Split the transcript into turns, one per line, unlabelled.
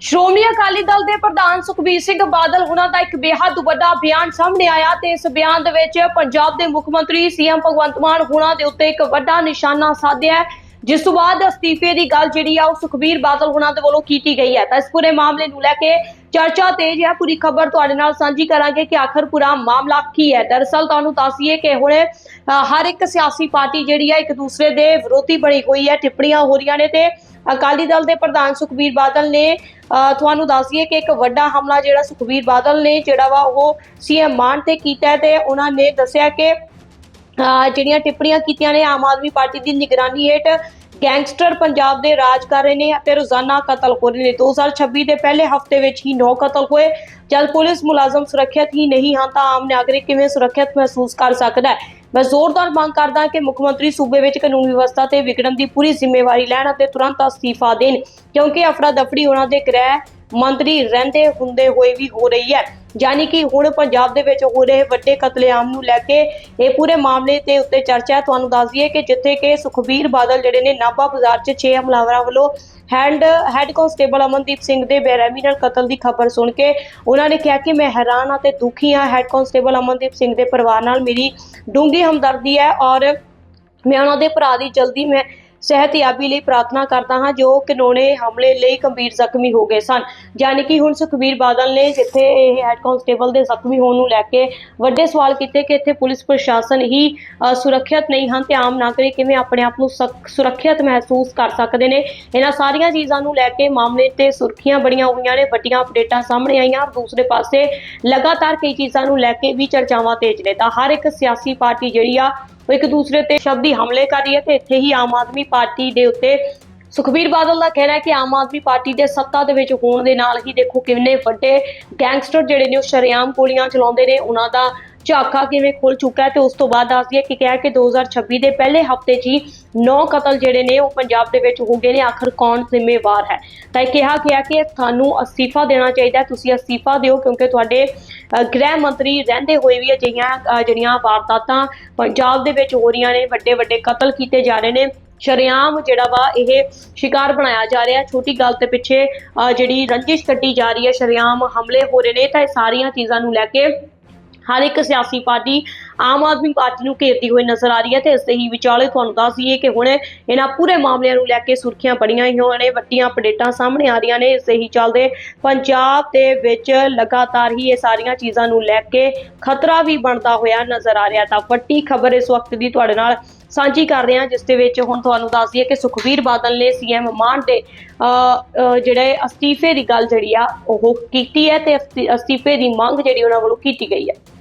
ਸ਼੍ਰੋਮਣੀ ਅਕਾਲੀ ਦਲ ਦੇ ਪ੍ਰਧਾਨ ਸੁਖਬੀਰ ਸਿੰਘ ਬਾਦਲ ਉਹਨਾਂ ਦਾ ਇੱਕ ਬੇਹੱਦ ਵੱਡਾ ਬਿਆਨ ਸਾਹਮਣੇ ਆਇਆ ਤੇ ਇਸ ਬਿਆਨ ਦੇ ਵਿੱਚ ਪੰਜਾਬ ਦੇ ਮੁੱਖ ਮੰਤਰੀ ਸੀਐਮ ਭਗਵੰਤ ਮਾਨ ਉਹਨਾਂ ਦੇ ਉੱਤੇ ਇੱਕ ਵੱਡਾ ਨਿਸ਼ਾਨਾ ਸਾਧਿਆ ਹੈ। ਜਿਸ ਤੋਂ ਬਾਅਦ ਅਸਤੀਫੇ ਦੀ ਗੱਲ ਜਿਹੜੀ ਆ ਉਹ ਸੁਖਬੀਰ ਬਾਦਲ ਉਹਨਾਂ ਦੇ ਵੱਲੋਂ ਕੀਤੀ ਗਈ ਹੈ। ਤਾਂ ਇਸ ਪੂਰੇ ਮਾਮਲੇ ਨੂੰ ਲੈ ਕੇ ਚਰਚਾ ਤੇਜ਼ ਹੈ। ਪੂਰੀ ਖਬਰ ਤੁਹਾਡੇ ਨਾਲ ਸਾਂਝੀ ਕਰਾਂਗੇ ਕਿ ਆਖਰ ਪੂਰਾ ਮਾਮਲਾ ਕੀ ਹੈ। ਦਰਅਸਲ ਤੁਹਾਨੂੰ ਦੱਸੀਏ ਕਿ ਹੁਣ ਹਰ ਇੱਕ ਸਿਆਸੀ ਪਾਰਟੀ ਜਿਹੜੀ ਹੈ ਇੱਕ ਦੂਸਰੇ ਦੇ ਵਿਰੋਧੀ ਬਣੀ ਹੋਈ ਹੈ। ਟਿੱਪਣੀਆਂ ਹੋ ਰਹੀਆਂ ਨੇ ਤੇ ਅਕਾਲੀ ਦਲ ਦੇ ਪ੍ਰਧਾਨ ਸੁਖਬੀਰ ਬਾਦਲ ਨੇ ਅ, ਤੁਹਾਨੂੰ ਦੱਸੀਏ ਕਿ ਇੱਕ ਵੱਡਾ ਹਮਲਾ ਜਿਹੜਾ ਸੁਖਬੀਰ ਬਾਦਲ ਨੇ ਜਿਹੜਾ ਵਾ ਉਹ ਸੀਐਮ ਮਾਨ ਤੇ ਕੀਤਾ ਤੇ ਉਹਨਾਂ ਨੇ ਦੱਸਿਆ ਕਿ ਜਿਹੜੀਆਂ ਟਿੱਪਣੀਆਂ ਕੀਤੀਆਂ ਨੇ, ਆਮ ਆਦਮੀ ਪਾਰਟੀ ਦੀ ਨਿਗਰਾਨੀ ਹੇਠ ਗੈਂਗਸਟਰ ਪੰਜਾਬ ਦੇ ਰਾਜ ਕਰ ਰਹੇ ਨੇ ਅਤੇ ਰੋਜ਼ਾਨਾ ਕਤਲ ਹੋ ਰਹੇ ਨੇ। 2026 ਦੇ ਪਹਿਲੇ ਹਫ਼ਤੇ ਵਿੱਚ ਹੀ 9 ਕਤਲ ਹੋਏ। ਜਦ ਪੁਲਿਸ ਮੁਲਾਜ਼ਮ ਸੁਰੱਖਿਅਤ ਹੀ ਨਹੀਂ ਹਨ ਤਾਂ ਆਮ ਨਾਗਰਿਕ ਕਿਵੇਂ ਸੁਰੱਖਿਅਤ ਮਹਿਸੂਸ ਕਰ ਸਕਦਾ ਹੈ? ਮੈਂ ਜ਼ੋਰਦਾਰ ਮੰਗ ਕਰਦਾ ਕਿ ਮੁੱਖ ਮੰਤਰੀ ਸੂਬੇ ਵਿੱਚ ਕਾਨੂੰਨ ਵਿਵਸਥਾ ਤੇ ਵਿਗੜਨ ਦੀ ਪੂਰੀ ਜ਼ਿੰਮੇਵਾਰੀ ਲੈਣ ਅਤੇ ਤੁਰੰਤ ਅਸਤੀਫਾ ਦੇਣ, ਕਿਉਂਕਿ ਅਫਰਾ ਦਫੜੀ ਉਹਨਾਂ ਦੇ ਗ੍ਰਹਿ ਮੰਤਰੀ ਰਹਿੰਦੇ ਹੁੰਦੇ ਹੋਏ ਵੀ ਹੋ ਰਹੀ ਹੈ। ਯਾਨੀ ਕਿ ਹੁਣ ਪੰਜਾਬ ਦੇ ਵਿੱਚ ਹੋ ਰਹੇ ਵੱਡੇ ਕਤਲੇਆਮ ਨੂੰ ਲੈ ਕੇ ਇਹ ਪੂਰੇ ਮਾਮਲੇ ਤੇ ਉੱਤੇ ਚਰਚਾ ਤੁਹਾਨੂੰ ਦੱਸ ਦਈਏ ਕਿ ਜਿੱਥੇ ਕਿ ਸੁਖਬੀਰ ਬਾਦਲ ਜਿਹੜੇ ਨੇ ਨਾਭਾ ਬਾਜ਼ਾਰ 'ਚ 6 ਹਮਲਾਵਰਾਂ ਵੱਲੋਂ hand, head constable Amandeep Singh ਦੇ ਬੇਰਹਿਮੀ ਨਾਲ ਕਤਲ ਦੀ ਖਬਰ ਸੁਣ ਕੇ ਉਹਨਾਂ ਨੇ ਕਿਹਾ ਕਿ ਮੈਂ ਹੈਰਾਨ ਹਾਂ ਤੇ ਦੁਖੀ ਹਾਂ। ਹੈਡ ਕਾਂਸਟੇਬਲ ਅਮਨਦੀਪ ਸਿੰਘ ਦੇ ਪਰਿਵਾਰ ਨਾਲ ਮੇਰੀ ਡੂੰਘੀ ਹਮਦਰਦੀ ਹੈ ਔਰ ਮੈਂ ਉਹਨਾਂ ਦੇ ਭਰਾ ਦੀ ਜਲਦੀ ਮੈਂ ਸਿਹਤਯਾਬੀ ਲਈ ਪ੍ਰਾਰਥਨਾ ਕਰਦਾ ਹਾਂ, ਜੋ ਕਾਨੂੰਨੇ ਹਮਲੇ ਲਈ ਗੰਭੀਰ ਜ਼ਖਮੀ ਹੋ ਗਏ ਸਨ। ਯਾਨੀ ਕਿ ਹੁਣ ਸੁਖਬੀਰ ਬਾਦਲ ਨੇ ਜਿੱਥੇ ਇਹ ਹੈਡ ਕਾਂਸਟੇਬਲ ਦੇ ਜ਼ਖਮੀ ਹੋਣ ਨੂੰ ਲੈ ਕੇ ਵੱਡੇ ਸਵਾਲ ਕੀਤੇ ਕਿ ਇੱਥੇ ਪੁਲਿਸ ਪ੍ਰਸ਼ਾਸਨ ਹੀ ਸੁਰੱਖਿਅਤ ਨਹੀਂ ਹਨ ਤੇ ਆਮ ਨਾਗਰਿਕ ਕਿਵੇਂ ਆਪਣੇ ਆਪ ਨੂੰ ਸੁਰੱਖਿਅਤ ਮਹਿਸੂਸ ਕਰ ਸਕਦੇ ਨੇ? ਇਹਨਾਂ ਸਾਰੀਆਂ ਚੀਜ਼ਾਂ ਨੂੰ ਲੈ ਕੇ ਮਾਮਲੇ ਤੇ ਸੁਰਖੀਆਂ ਬੜੀਆਂ ਹੋਈਆਂ ਨੇ, ਵੱਡੀਆਂ ਅਪਡੇਟਾਂ ਸਾਹਮਣੇ ਆਈਆਂ ਦੂਸਰੇ ਪਾਸੇ ਲਗਾਤਾਰ ਕਈ ਚੀਜ਼ਾਂ ਨੂੰ ਲੈ ਕੇ ਵੀ ਚਰਚਾਵਾਂ ਤੇਜ਼ ਨੇ। ਤਾਂ ਹਰ ਇੱਕ ਸਿਆਸੀ ਪਾਰਟੀ ਜਿਹੜੀ ਆ ਉਹ ਇੱਕ ਦੂਸਰੇ ਤੇ ਸ਼ਬਦੀ ਹਮਲੇ ਕਰ ਰਹੀ ਹੈ ਤੇ ਇੱਥੇ ਹੀ ਆਮ ਆਦਮੀ ਪਾਰਟੀ ਦੇ ਉੱਤੇ ਸੁਖਬੀਰ ਬਾਦਲ ਦਾ ਕਹਿਣਾ ਹੈ ਕਿ ਆਮ ਆਦਮੀ ਪਾਰਟੀ ਦੇ ਸੱਤਾ ਦੇ ਵਿੱਚ ਹੋਣ ਦੇ ਨਾਲ ਹੀ ਦੇਖੋ ਕਿੰਨੇ ਵੱਡੇ ਗੈਂਗਸਟਰ ਜਿਹੜੇ ਨੇ ਉਹ ਸ਼ਰੇਆਮ ਗੋਲੀਆਂ ਚਲਾਉਂਦੇ ਨੇ, ਉਹਨਾਂ ਦਾ ਝਾਕਾ ਕਿਵੇਂ ਖੁੱਲ ਚੁੱਕਾ ਹੈ ਤੇ ਉਸ ਤੋਂ ਬਾਅਦ ਦੱਸਦੀ ਹੈ ਕਿ ਕਿਹਾ ਕਿ 2026 ਦੇ ਪਹਿਲੇ ਹਫ਼ਤੇ 'ਚ ਹੀ 9 ਕਤਲ ਜਿਹੜੇ ਨੇ ਉਹ ਪੰਜਾਬ ਦੇ ਵਿੱਚ ਹੋ ਗਏ ਨੇ। ਆਖਰ ਕੌਣ ਜ਼ਿੰਮੇਵਾਰ ਹੈ? ਤਾਂ ਇਹ ਕਿਹਾ ਗਿਆ ਕਿ ਤੁਹਾਨੂੰ ਅਸਤੀਫਾ ਦੇਣਾ ਚਾਹੀਦਾ ਤੁਸੀਂ ਅਸਤੀਫਾ ਦਿਓ ਕਿਉਂਕਿ ਤੁਹਾਡੇ ਗ੍ਰਹਿ ਮੰਤਰੀ ਰਹਿੰਦੇ ਹੋਏ ਵੀ ਅਜਿਹੀਆਂ ਜਿਹੜੀਆਂ ਵਾਰਦਾਤਾਂ ਪੰਜਾਬ ਦੇ ਵਿੱਚ ਹੋ ਰਹੀਆਂ ਨੇ ਵੱਡੇ ਵੱਡੇ ਕਤਲ ਕੀਤੇ ਜਾ ਰਹੇ ਨੇ। ਸ਼ਰੇਆਮ ਜਿਹੜਾ ਵਾ ਇਹ ਸ਼ਿਕਾਰ ਬਣਾਇਆ ਜਾ ਰਿਹਾ। ਛੋਟੀ ਗੱਲ ਤੇ ਪਿੱਛੇ ਅ, ਜਿਹੜੀ ਰੰਜਿਸ਼ ਕੱਢੀ ਜਾ ਰਹੀ ਹੈ। ਸ਼ਰੇਆਮ ਹਮਲੇ ਹੋ ਰਹੇ ਨੇ ਤਾਂ ਇਹ ਸਾਰੀਆਂ ਚੀਜ਼ਾਂ ਨੂੰ ਲੈ ਕੇ ਹਰ ਇੱਕ ਸਿਆਸੀ ਪਾਰਟੀ ਆਮ ਆਦਮੀ ਪਾਰਟੀ ਨੂੰ ਘੇਰਦੀ ਹੋਈ ਨਜ਼ਰ ਆ ਰਹੀ ਹੈ ਤੇ ਇਸ ਦੇ ਹੀ ਵਿਚਾਲੇ ਤੁਹਾਨੂੰ ਦੱਸ ਦਈਏ ਕਿ ਹੁਣ ਇਹਨਾਂ ਪੂਰੇ ਮਾਮਲਿਆਂ ਨੂੰ ਲੈ ਕੇ ਸੁਰਖੀਆਂ ਬੜੀਆਂ ਹੀ ਹੋਈਆਂ ਵੱਡੀਆਂ ਅਪਡੇਟਾਂ ਸਾਹਮਣੇ ਆ ਰਹੀਆਂ ਨੇ। ਇਸ ਦੇ ਹੀ ਚੱਲਦੇ ਪੰਜਾਬ ਦੇ ਵਿੱਚ ਲਗਾਤਾਰ ਹੀ ਇਹ ਸਾਰੀਆਂ ਚੀਜ਼ਾਂ ਨੂੰ ਲੈ ਕੇ ਖਤਰਾ ਵੀ ਬਣਦਾ ਹੋਇਆ ਨਜ਼ਰ ਆ ਰਿਹਾ। ਤਾਂ ਵੱਡੀ ਖਬਰ ਇਸ ਵਕਤ ਦੀ ਤੁਹਾਡੇ ਨਾਲ ਸਾਂਝੀ ਕਰ ਰਹੇ ਹਾਂ ਜਿਸ ਦੇ ਵਿੱਚ ਹੁਣ ਤੁਹਾਨੂੰ ਦੱਸ ਦਈਏ ਕਿ ਸੁਖਬੀਰ ਬਾਦਲ ਨੇ ਸੀਐਮ ਮਾਨ ਦੇ ਅ, ਜਿਹੜੇ ਅਸਤੀਫੇ ਦੀ ਗੱਲ ਜਿਹੜੀ ਆ ਉਹ ਕੀਤੀ ਹੈ ਤੇ ਅਸਤੀਫੇ ਦੀ ਮੰਗ ਜਿਹੜੀ ਉਹਨਾਂ ਵੱਲੋਂ ਕੀਤੀ ਗਈ ਹੈ।